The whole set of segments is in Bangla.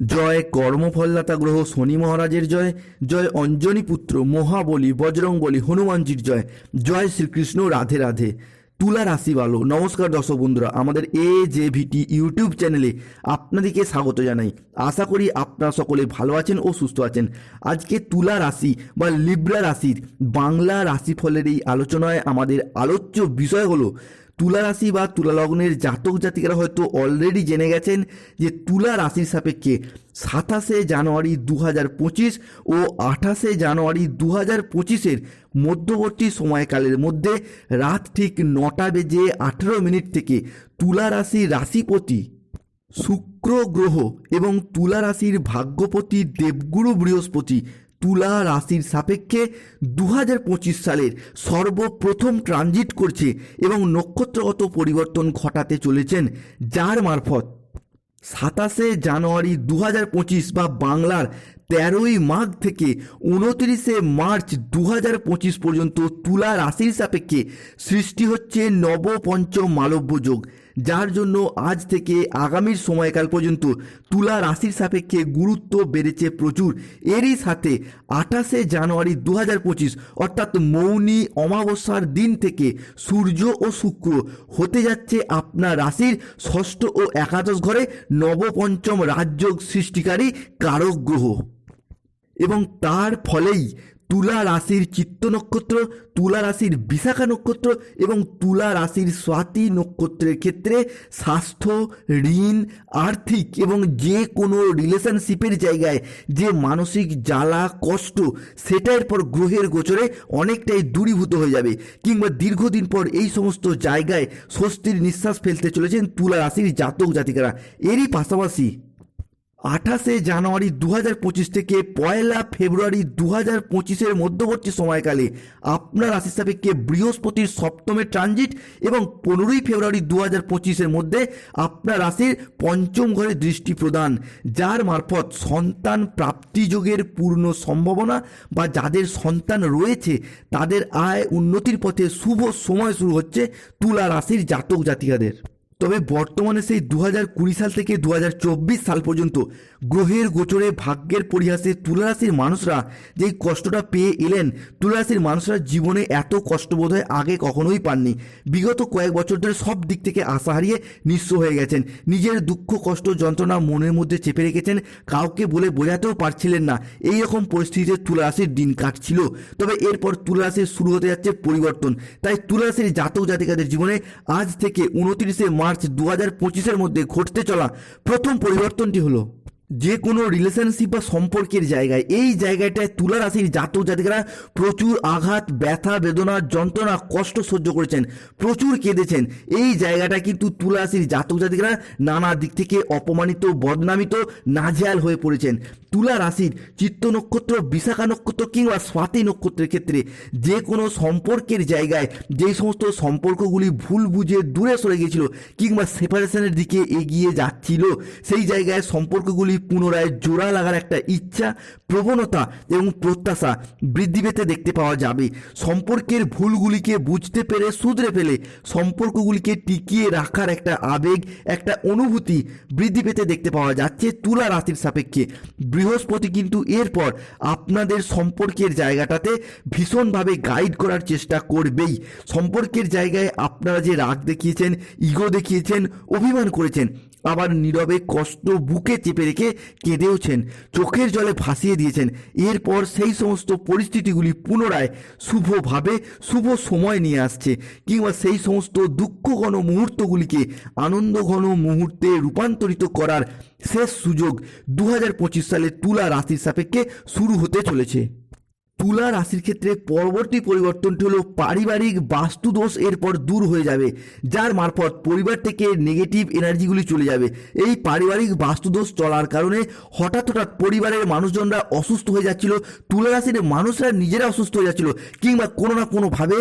জয় কর্মফলদাতা গ্রহ শনি মহারাজের জয় জয় অঞ্জনী পুত্র মহাবলী বজরংবলী হনুমানজির জয় জয় শ্রীকৃষ্ণ রাধে রাধে। তুলা রাশি ভালো নমস্কার দর্শক বন্ধুরা, আমাদের এ জে ভিটি ইউটিউব চ্যানেলে আপনাদেরকে স্বাগত জানাই। আশা করি আপনারা সকলে ভালো আছেন ও সুস্থ আছেন। আজকে তুলা রাশি বা লিব্রা রাশির বাংলা রাশিফলের এই আলোচনায় আমাদের আলোচ্য বিষয় হলো তুলা রাশি বা তুলা লগ্নের জাতক জাতিকারা হয়তো অলরেডি জেনে গেছেন যে তুলা রাশির সাপেক্ষে সাতাশে জানুয়ারি দু পঁচিশ ও আঠাশে জানুয়ারি দু হাজার পঁচিশের মধ্যবর্তী সময়কালের মধ্যে রাত ঠিক নটা বেজে আঠেরো মিনিট থেকে তুলা রাশি রাশিপতি শুক্র গ্রহ এবং তুলা রাশির ভাগ্যপতি দেবগুরু বৃহস্পতি তুলা রাশির সাপেক্ষে দু হাজার পঁচিশ সালের সর্বপ্রথম ট্রানজিট করছে এবং নক্ষত্রগত পরিবর্তন ঘটাতে চলেছেন যার মারফত সাতাশে জানুয়ারি দু বা বাংলার তেরোই মাঘ থেকে উনত্রিশে মার্চ দু পঁচিশ পর্যন্ত তুলা রাশির সাপেক্ষে সৃষ্টি হচ্ছে নবপঞ্চম মালব্য যোগ, যার জন্য আজ থেকে আগামীর সময়কাল পর্যন্ত তুলা রাশির সাপেক্ষে গুরুত্ব বেড়েছে প্রচুর। এরই সাথে আঠাশে জানুয়ারি দু হাজার পঁচিশ, অর্থাৎ মৌনি অমাবস্যার দিন থেকে সূর্য ও শুক্র হতে যাচ্ছে আপনার রাশির ষষ্ঠ ও একাদশ ঘরে নবপঞ্চম রাজযোগ সৃষ্টিকারী কারক গ্রহ। এবং তার ফলেই তুলা রাশির চিত্ত নক্ষত্র, তুলা রাশির বিশাখা নক্ষত্র এবং তুলা রাশির স্বাতি নক্ষত্রের ক্ষেত্রে স্বাস্থ্য, ঋণ, আর্থিক এবং যে কোনো রিলেশনশিপের জায়গায় যে মানসিক জ্বালা, কষ্ট, সেটার পর গ্রহের গোচরে অনেকটাই দূরীভূত হয়ে যাবে কিংবা দীর্ঘদিন পর এই সমস্ত জায়গায় স্বস্তির নিঃশ্বাস ফেলতে চলেছেন তুলা রাশির জাতক জাতিকারা। এরই পাশাপাশি আঠাশে জানুয়ারি দু হাজার পঁচিশ থেকে পয়লা ফেব্রুয়ারি দু হাজার পঁচিশের মধ্যবর্তী সময়কালে আপনার রাশির সাপেক্ষে বৃহস্পতির সপ্তমের ট্রানজিট এবং পনেরোই ফেব্রুয়ারি দু হাজার পঁচিশের মধ্যে আপনার রাশির পঞ্চম ঘরে দৃষ্টি প্রদান, যার মারফত সন্তান প্রাপ্তিযোগের পূর্ণ সম্ভাবনা বা যাদের সন্তান রয়েছে, তাদের আয় উন্নতির পথে শুভ সময় শুরু হচ্ছে তুলা রাশির জাতক জাতিকাদের। তবে বর্তমানে সেই দু সাল থেকে দু হাজার চব্বিশ সাল পর্যন্ত গ্রহের গোচরে ভাগ্যের পরিহাসে তুলারাশির মানুষরা যেই কষ্টটা পেয়ে এলেন, তুলারাশির মানুষরা জীবনে এত কষ্ট বোধহয় আগে কখনোই পাননি। বিগত কয়েক বছর ধরে সব দিক থেকে আশা হারিয়ে নিঃস্ব হয়ে গেছেন। নিজের দুঃখ, কষ্ট, যন্ত্রণা মনের মধ্যে চেপে রেখেছেন, কাউকে বলে বোঝাতেও পারছিলেন না। এই রকম পরিস্থিতিতে তুলারাশির দিন কাটছিল। তবে এরপর তুলারাশির শুরু হতে যাচ্ছে পরিবর্তন। তাই তুলারাশির জাতক জাতিকাদের জীবনে আজ থেকে উনত্রিশে মার্চ দু হাজার পঁচিশের মধ্যে ঘটতে চলা প্রথম পরিবর্তনটি হলো, যে কোনো রিলেশনশিপ বা সম্পর্কের জায়গায়, এই জায়গাটায় তুলা রাশির জাতক জাতিকারা প্রচুর আঘাত, ব্যথা, বেদনা, যন্ত্রণা, কষ্ট সহ্য করেছেন, প্রচুর কেঁদেছেন। এই জায়গাটা কিন্তু তুলা রাশির জাতক জাতিকারা নানা দিক থেকে অপমানিত, বদনামিত নাজেয়াল হয়ে পড়েছেন। তুলা রাশির চিত্ত নক্ষত্র, বিশাখা নক্ষত্র কিংবা স্বাতি নক্ষত্রের ক্ষেত্রে যে কোনো সম্পর্কের জায়গায় যেই সমস্ত সম্পর্কগুলি ভুল বুঝে দূরে সরে গিয়েছিল কিংবা সেপারেশনের দিকে এগিয়ে যাচ্ছিল, সেই জায়গায় সম্পর্কগুলি পুনরায় জোড়া লাগার একটা ইচ্ছা, প্রবণতা এবং প্রত্যাশা বৃদ্ধি পেতে দেখতে পাওয়া যাবে। সম্পর্কের ভুলগুলিকে বুঝতে পেরে শুধরে ফেলে সম্পর্কগুলিকে টিকিয়ে রাখার একটা আবেগ, একটা অনুভূতি বৃদ্ধি পেতে দেখতে পাওয়া যাচ্ছে তুলা রাশির সাপেক্ষে। বৃহস্পতি কিন্তু এরপর আপনাদের সম্পর্কের জায়গাটাতে ভীষণভাবে গাইড করার চেষ্টা করবেই। সম্পর্কের জায়গায় আপনারা যে রাগ দেখিয়েছেন ইগো দেখিয়েছেন, অভিমান করেছেন আবার নীরবে কষ্ট বুকে চেপে রেখে কেঁদেওছেন, চোখের জলে ভাসিয়ে দিয়েছেন। এরপর সেই সমস্ত পরিস্থিতিগুলি পুনরায় শুভভাবে, শুভ সময় নিয়ে আসছে কিংবা সেই সমস্ত দুঃখঘন মুহূর্তগুলিকে আনন্দঘন মুহূর্তে রূপান্তরিত করার শেষ সুযোগ দু হাজার পঁচিশ সালে তুলা রাশির সাপেক্ষে শুরু হতে চলেছে। তুলা রাশির ক্ষেত্রে পরবর্তী পরিবর্তনটি হলো পারিবারিক বাস্তুদোষ এরপর দূর হয়ে যাবে, যার মারফত পরিবার থেকে নেগেটিভ এনার্জিগুলি চলে যাবে। এই পারিবারিক বাস্তুদোষ চলার কারণে হঠাৎ হঠাৎ পরিবারের মানুষজনরা অসুস্থ হয়ে যাচ্ছিল, তুলা রাশির মানুষরা নিজেরা অসুস্থ হয়ে যাচ্ছিল, কিংবা কোনো না কোনোভাবে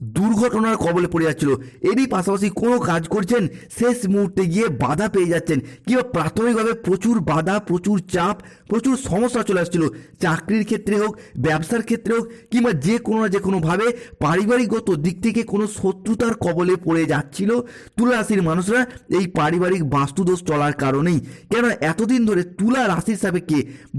দুর্ঘটনার কবলে পড়ে যাচ্ছিল। এরই পাশাপাশি কোনো কাজ করছেন, শেষ মুহূর্তে গিয়ে বাধা পেয়ে যাচ্ছেন। কিংবা প্রাথমিকভাবে প্রচুর বাধা, প্রচুর চাপ, প্রচুর সমস্যা চলে আসছিল। চাকরির ক্ষেত্রে হোক, ব্যবসার ক্ষেত্রে হোক, কিংবা যে কোনো না যে কোনোভাবে পারিবারিকগত দিক থেকে কোনো শত্রুতার কবলে পড়ে যাচ্ছিল তুলা রাশির মানুষরা এই পারিবারিক বাস্তুদোষ চলার কারণেই। কেন এতদিন ধরে তুলা রাশির সাপেক্ষে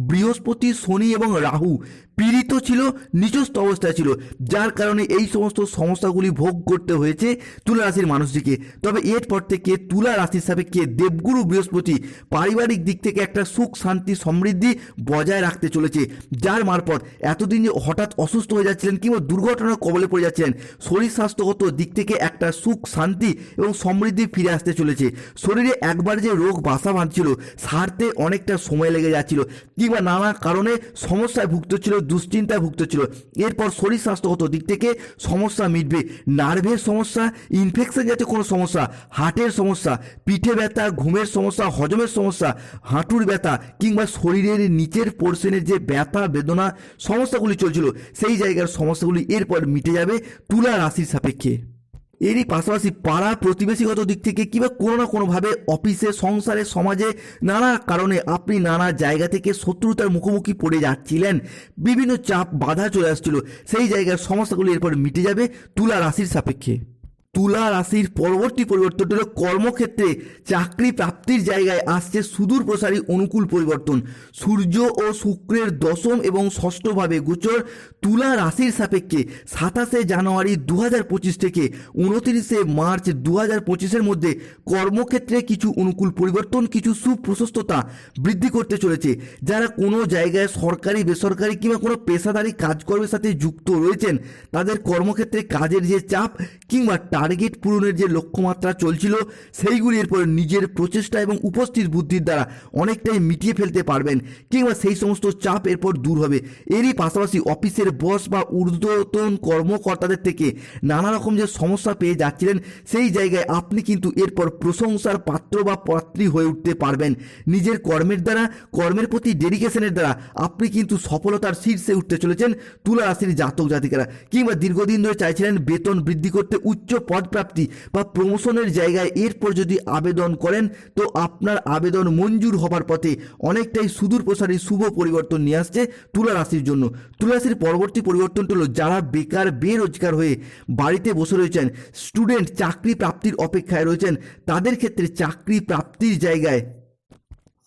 বৃহস্পতি, শনি এবং রাহু পীড়িত ছিল নিচস্থ অবস্থায় ছিল, যার কারণে এই সমস্ত সমস্যাগুলি ভোগ করতে হয়েছে তুলা রাশির মানুষটিকে। তবে এরপর থেকে তুলা রাশির সাপেক্ষে দেবগুরু বৃহস্পতি পারিবারিক দিক থেকে একটা সুখ, শান্তি, সমৃদ্ধি বজায় রাখতে চলেছে, যার মারফত এতদিন যে হঠাৎ অসুস্থ হয়ে যাচ্ছিলেন কিংবা দুর্ঘটনার কবলে পড়ে যাচ্ছিলেন, শরীর স্বাস্থ্যগত দিক থেকে একটা সুখ, শান্তি এবং সমৃদ্ধি ফিরে আসতে চলেছে। শরীরে একবার যে রোগ বাসা বাঁধছিল, সারতে অনেকটা সময় লেগে যাচ্ছিল, কিংবা নানা কারণে সমস্যায় ভুগতে ছিল দুশ্চিন্তায় ভুক্ত ছিল। এরপর শরীর স্বাস্থ্যগত দিক থেকে সমস্যা মিটবে। নার্ভের সমস্যা ইনফেকশন জাতীয় কোনো সমস্যা, হার্টের সমস্যা, পিঠে ব্যথা, ঘুমের সমস্যা, হজমের সমস্যা, হাঁটুর ব্যথা কিংবা শরীরের নিচের পোর্শনের যে ব্যথা, বেদনা সমস্যাগুলি চলছিল, সেই জায়গার সমস্যাগুলি এরপর মিটে যাবে তুলা রাশির সাপেক্ষে। এরই পাশাপাশি পাড়া প্রতিবেশীগত দিক থেকে কিংবা কোনো না কোনোভাবে অফিসে, সংসারে, সমাজে নানা কারণে আপনি নানা জায়গা থেকে শত্রুতার মুখোমুখি পড়ে যাচ্ছিলেন। বিভিন্ন চাপ বাধা চলে আসছিল। সেই জায়গার সমস্যাগুলি এরপর মিটে যাবে তুলা রাশির সাপেক্ষে। তুলা রাশির পরবর্তী পরিবর্তনটি হলো কর্মক্ষেত্রে চাকরি প্রাপ্তির জায়গায় আসছে সুদূর প্রসারী অনুকূল পরিবর্তন। সূর্য ও শুক্রের দশম এবং ষষ্ঠভাবে গোচর তুলা রাশির সাপেক্ষে সাতাশে জানুয়ারি দু হাজার পঁচিশ থেকে উনতিরিশে মার্চ দু হাজার পঁচিশের মধ্যে কর্মক্ষেত্রে কিছু অনুকূল পরিবর্তন, কিছু সুপ্রশস্ততা বৃদ্ধি করতে চলেছে, যারা কোনো জায়গায় সরকারি, বেসরকারি কিংবা কোনো পেশাদারি কাজকর্মের সাথে যুক্ত রয়েছেন, তাদের কর্মক্ষেত্রে কাজের যে চাপ কিংবা টার্গেট পূরণের যে লক্ষ্যমাত্রা চলছিল, সেইগুলি এরপর নিজের প্রচেষ্টা এবং উপস্থিত বুদ্ধির দ্বারা অনেকটাই মিটিয়ে ফেলতে পারবেন কিংবা সেই সমস্ত চাপ এরপর দূর হবে। এরই পাশাপাশি অফিসের বস বা ঊর্ধ্বতন কর্মকর্তাদের থেকে নানা রকম যে সমস্যা পেয়ে যাচ্ছিলেন, সেই জায়গায় আপনি কিন্তু এরপর প্রশংসার পাত্র বা পাত্রী হয়ে উঠতে পারবেন। নিজের কর্মের দ্বারা, কর্মের প্রতি ডেডিকেশনের দ্বারা আপনি কিন্তু সফলতার শীর্ষে উঠতে চলেছেন তুলা রাশির জাতক জাতিকারা। কিংবা দীর্ঘদিন ধরে চাইছিলেন বেতন বৃদ্ধি করতে উচ্চ পদপ্রাপ্তি বা প্রমোশনের জায়গায় এরপর যদি আবেদন করেন, তো আপনার আবেদন মঞ্জুর হবার পথে অনেকটাই সুদূর প্রসারী শুভ পরিবর্তন নিয়ে আসছে তুলা রাশির জন্য। তুলা রাশির পরবর্তী পরিবর্তনটা হলো, যারা বেকার, বেরোজগার হয়ে বাড়িতে বসে রয়েছেন, স্টুডেন্ট চাকরি প্রাপ্তির অপেক্ষায় রয়েছেন, তাদের ক্ষেত্রে চাকরি প্রাপ্তির জায়গায়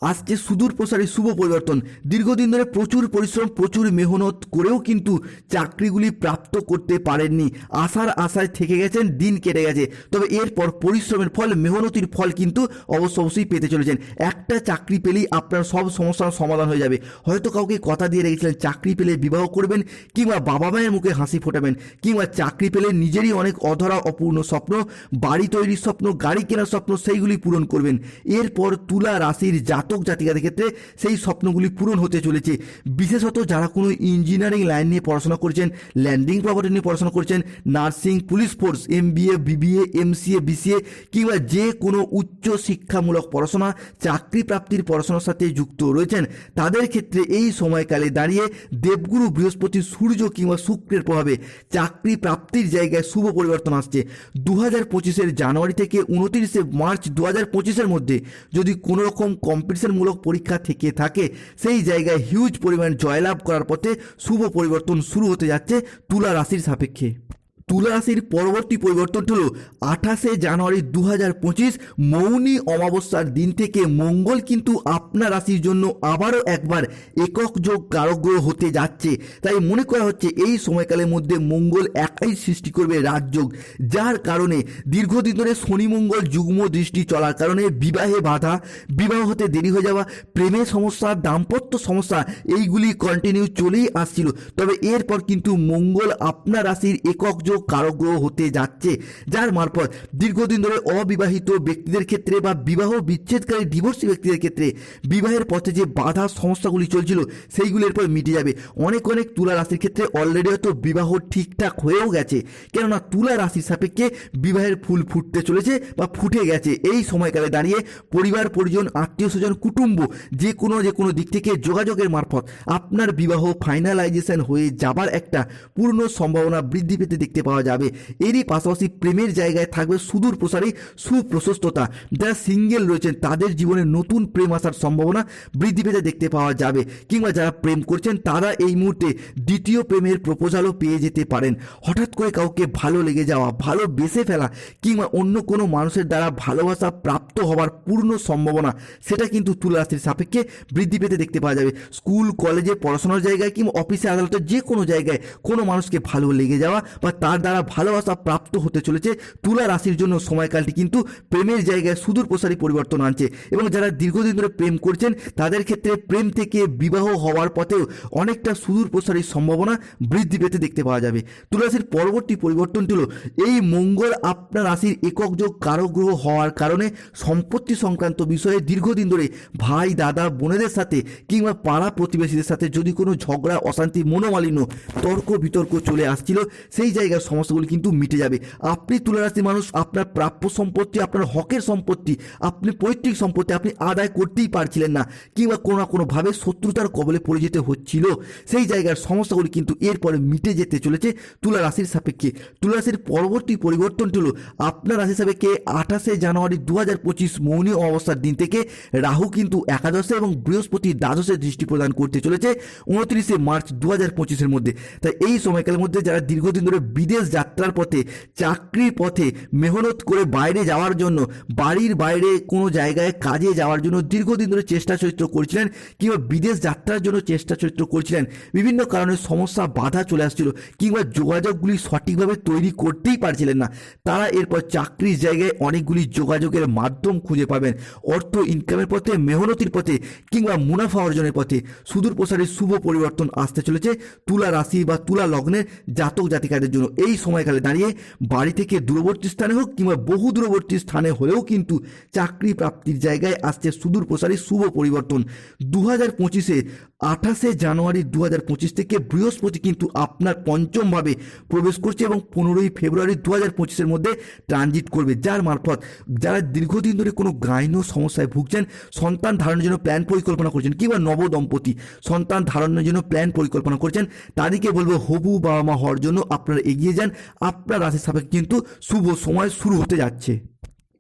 আসছে সুদূর প্রসারী শুভ পরিবর্তন। দীর্ঘদিন ধরে প্রচুর পরিশ্রম, প্রচুর মেহনত করেও কিন্তু চাকরিগুলি প্রাপ্ত করতে পারেননি। আশার আশায় থেকে গেছেন, দিন কেটে গেছে। তবে এরপর পরিশ্রমের ফল, মেহনতির ফল কিন্তু অবশ্য অবশ্যই পেতে চলেছেন। একটা চাকরি পেলেই আপনার সব সমস্যার সমাধান হয়ে যাবে। হয়তো কাউকে কথা দিয়ে রেখেছিলেন, চাকরি পেলে বিবাহ করবেন কিংবা বাবা মায়ের মুখে হাসি ফোটাবেন কিংবা চাকরি পেলে নিজেরই অনেক অধরা, অপূর্ণ স্বপ্ন, বাড়ি তৈরির স্বপ্ন, গাড়ি কেনার স্বপ্ন, সেইগুলি পূরণ করবেন। এরপর তুলা রাশির জাতক জাতিকাদের ক্ষেত্রে সেই স্বপ্নগুলি পূরণ হতে চলেছে। বিশেষত যারা কোনো ইঞ্জিনিয়ারিং লাইন নিয়ে পড়াশোনা করছেন ল্যান্ডিং প্রপার্টি নিয়ে পড়াশোনা করছেন nursing police force MBA BBA MCA BCA কিংবা যে কোনো উচ্চ শিক্ষামূলক পড়াশোনা, চাকরি প্রাপ্তির পড়াশোনার সাথে যুক্ত রয়েছেন, তাদের ক্ষেত্রে এই সময়কালে দাঁড়িয়ে দেবগুরু বৃহস্পতি সূর্য কিংবা শুক্রের প্রভাবে চাকরি প্রাপ্তির জায়গায় শুভ পরিবর্তন আসছে। দু হাজার পঁচিশের জানুয়ারি থেকে উনতিরিশে মার্চ দু হাজার পঁচিশের মধ্যে যদি কোনো রকম কম্পিটিশনমূলক পরীক্ষা থেকে থাকে। সেই জায়গায় হিউজ পরিমাণ জয়লাভ করার পথে শুভ পরিবর্তন শুরু হতে যাচ্ছে তুলা রাশির সাপেক্ষে। তুলা রাশির পরবর্তী পরিবর্তন হল আঠাশে জানুয়ারি দু হাজার পঁচিশ মৌনী অমাবস্যার দিন থেকে মঙ্গল কিন্তু আপনার রাশির জন্য আবারও একবার একক যোগ কারগ্রহ হতে যাচ্ছে। তাই মনে করা হচ্ছে এই সময়কালের মধ্যে মঙ্গল একাই সৃষ্টি করবে রাজযোগ, যার কারণে দীর্ঘদিন ধরে শনি মঙ্গল যুগ্ম দৃষ্টি চলার কারণে বিবাহে বাধা, বিবাহ হতে দেরি হয়ে যাওয়া, প্রেমের সমস্যা, দাম্পত্য সমস্যা এইগুলি কন্টিনিউ চলেই আসছিল। তবে এরপর কিন্তু মঙ্গল আপনার রাশির একক যোগ কারগ্রহ হতে যাচ্ছে, যার মারফত দীর্ঘদিন ধরে অবিবাহিত ব্যক্তিদের ক্ষেত্রে বা বিবাহ বিচ্ছেদকারী ডিভোর্সি ব্যক্তিদের ক্ষেত্রে বিবাহের পথে যে বাধা সমস্যাগুলি চলছিল, সেইগুলি এরপর মিটে যাবে। অনেক অনেক তুলা রাশির ক্ষেত্রে অলরেডি হয়তো বিবাহ ঠিকঠাক হয়েও গেছে, কেননা তুলা রাশির সাপেক্ষে বিবাহের ফুল ফুটতে চলেছে বা ফুটে গেছে। এই সময়কালে দাঁড়িয়ে পরিবার, পরিজন, আত্মীয় স্বজন, কুটুম্ব যে কোনো যে কোনো দিক থেকে যোগাযোগের মারফত আপনার বিবাহ ফাইনালাইজেশন হয়ে যাবার একটা পূর্ণ সম্ভাবনা বৃদ্ধি পেতে দেখতে পাওয়া যাবে। এরই পাশাপাশি প্রেমের জায়গায় থাকবে সুদূর প্রসারী, সুপ্রশস্ততা। যারা সিঙ্গেল রয়েছেন, তাদের জীবনে নতুন প্রেম আসার সম্ভাবনা বৃদ্ধি পেতে দেখতে পাওয়া যাবে। কিংবা যারা প্রেম করছেন, তারা এই মুহূর্তে দ্বিতীয় প্রেমের প্রপোজালও পেয়ে যেতে পারেন। হঠাৎ করে কাউকে ভালো লেগে যাওয়া, ভালো বেসে ফেলা, কিংবা অন্য কোনো মানুষের দ্বারা ভালোবাসা প্রাপ্ত হওয়ার পূর্ণ সম্ভাবনা, সেটা কিন্তু তুলা রাশির সাপেক্ষে বৃদ্ধি পেতে দেখতে পাওয়া যাবে। স্কুল, কলেজে পড়াশোনার জায়গায় কিংবা অফিসে আদালতে যে কোনো জায়গায় কোনো মানুষকে ভালো লেগে যাওয়া বা তার দ্বারা ভালোবাসা প্রাপ্ত হতে চলেছে। তুলা রাশির জন্য সময়কালটি কিন্তু প্রেমের জায়গায় সুদূর প্রসারী পরিবর্তন আনছে এবং যারা দীর্ঘদিন ধরে প্রেম করছেন, তাদের ক্ষেত্রে প্রেম থেকে বিবাহ হওয়ার পথেও অনেকটা সুদূর প্রসারী সম্ভাবনা বৃদ্ধি পেতে দেখতে পাওয়া যাবে। তুলা রাশির পরবর্তী পরিবর্তনটি হলো, এই মঙ্গল আপনার রাশির একক যোগ কারক গ্রহ হওয়ার কারণে সম্পত্তি সংক্রান্ত বিষয়ে দীর্ঘদিন ধরে ভাই, দাদা, বোনেদের সাথে কিংবা পাড়া প্রতিবেশীদের সাথে যদি কোনো ঝগড়া, অশান্তি, মনোমালিন্য, তর্ক বিতর্ক চলে আসছিল, সেই জায়গার সমস্যাগুলি কিন্তু মিটে যাবে। আপনি তুলা রাশির মানুষ, আপনার প্রাপ্য সম্পত্তি, আপনার হকের সম্পত্তি, আপনি পৈতৃক সম্পত্তি আপনি আদায় করতেই পারছিলেন না, কিংবা কোনো না কোনোভাবে শত্রুতার কবলে পড়ে যেতে হচ্ছিল। সেই জায়গার সমস্যাগুলি কিন্তু এরপরে মিটে যেতে চলেছে তুলা রাশির সাপেক্ষে। তুলা রাশির পরবর্তী পরিবর্তনটি হলো, আপনার রাশি সাপেক্ষে আঠাশে জানুয়ারি দু হাজার পঁচিশ মৌনী অবস্থার দিন থেকে রাহু কিন্তু একাদশে এবং বৃহস্পতি দ্বাদশে দৃষ্টি প্রদান করতে চলেছে, উনত্রিশে মার্চ দু হাজার পঁচিশের মধ্যে। তাই এই সময়কালের মধ্যে যারা দীর্ঘদিন ধরে বিদেশ যাত্রার পথে, চাকরির পথে মেহনত করে বাইরে যাওয়ার জন্য, বাড়ির বাইরে কোনো জায়গায় কাজে যাওয়ার জন্য দীর্ঘদিন ধরে চেষ্টা চরিত্র করছিলেন কিংবা বিদেশ যাত্রার জন্য চেষ্টা চরিত্র করছিলেন, বিভিন্ন কারণে সমস্যা, বাধা চলে আসছিল কিংবা যোগাযোগগুলি সঠিকভাবে তৈরি করতেই পারছিলেন না। তারা এরপর চাকরির জায়গায় অনেকগুলি যোগাযোগের মাধ্যম খুঁজে পাবেন, অর্থ ইনকামের পথে, মেহনতির পথে কিংবা মুনাফা অর্জনের পথে। সুদূর প্রসারী শুভ পরিবর্তন আসতে চলেছে। তুলা রাশি বা তুলা লগ্নের জাতক জাতিকাদের জন্য। এই সময়কালে দাঁড়িয়ে বাড়ি থেকে দূরবর্তী স্থানে হোক কিংবা বহু দূরবর্তী স্থানে হলেও কিন্তু চাকরি প্রাপ্তির জায়গায় আসছে সুদূর প্রসারী শুভ পরিবর্তন। দু হাজার পঁচিশে আঠাশে জানুয়ারি দু হাজার পঁচিশ থেকে বৃহস্পতি কিন্তু আপনার পঞ্চমভাবে প্রবেশ করছে এবং পনেরোই ফেব্রুয়ারি দু হাজার পঁচিশের মধ্যে ট্রানজিট করবে, যার মারফত যারা দীর্ঘদিন ধরে কোনো গাইন সমস্যায় ভুগছেন, সন্তান ধারণের জন্য প্ল্যান পরিকল্পনা করছেন, কিংবা নবদম্পতি সন্তান ধারণের জন্য প্ল্যান পরিকল্পনা করছেন, তাদেরকে বলব হবু বাবা মা হওয়ার জন্য আপনারা এগিয়ে যান আপনার রাশির সাপেক্ষে কিন্তু শুভ সময় শুরু হতে যাচ্ছে।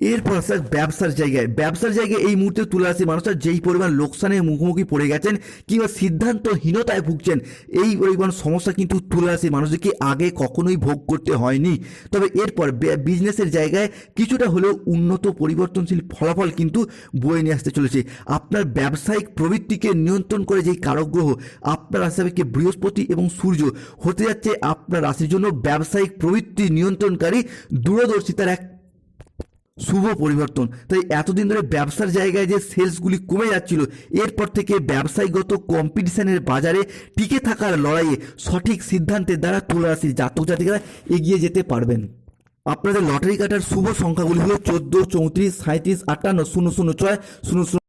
এরপর আসা ব্যবসার জায়গায় ব্যবসার জায়গায় এই মুহূর্তে তুলে আসে মানুষরা যেই পরিমাণ লোকসানের মুখোমুখি পড়ে গেছেন কিংবা সিদ্ধান্তহীনতায় ভুগছেন, এই পরিমাণ সমস্যা কিন্তু তুলে আসে মানুষদেরকে আগে কখনোই ভোগ করতে হয়নি। তবে এরপর বিজনেসের জায়গায় কিছুটা হলেও উন্নত পরিবর্তনশীল ফলাফল কিন্তু বয়ে নিয়ে আসতে চলেছে। আপনার ব্যবসায়িক প্রবৃত্তিকে নিয়ন্ত্রণ করে যেই কারক গ্রহ আপনার রাশি বৃহস্পতি এবং সূর্য হতে যাচ্ছে আপনার রাশির জন্য ব্যবসায়িক প্রবৃত্তি নিয়ন্ত্রণকারী দূরদর্শিতার এক শুভ পরিবর্তন। তাই এতদিন ধরে ব্যবসার জায়গায় যে সেলসগুলি কমে যাচ্ছিল, এরপর থেকে ব্যবসায়ীগত কম্পিটিশনের বাজারে টিকে থাকার লড়াইয়ে সঠিক সিদ্ধান্তের দ্বারা তুলে আসি জাতক জাতিকারা এগিয়ে যেতে পারবেন। আপনাদের লটারি কাটার শুভ সংখ্যাগুলি হলো চোদ্দ, চৌত্রিশ সাঁত্রিশ আটান্ন, শূন্য শূন্য, ছয়, শূন্য শূন্য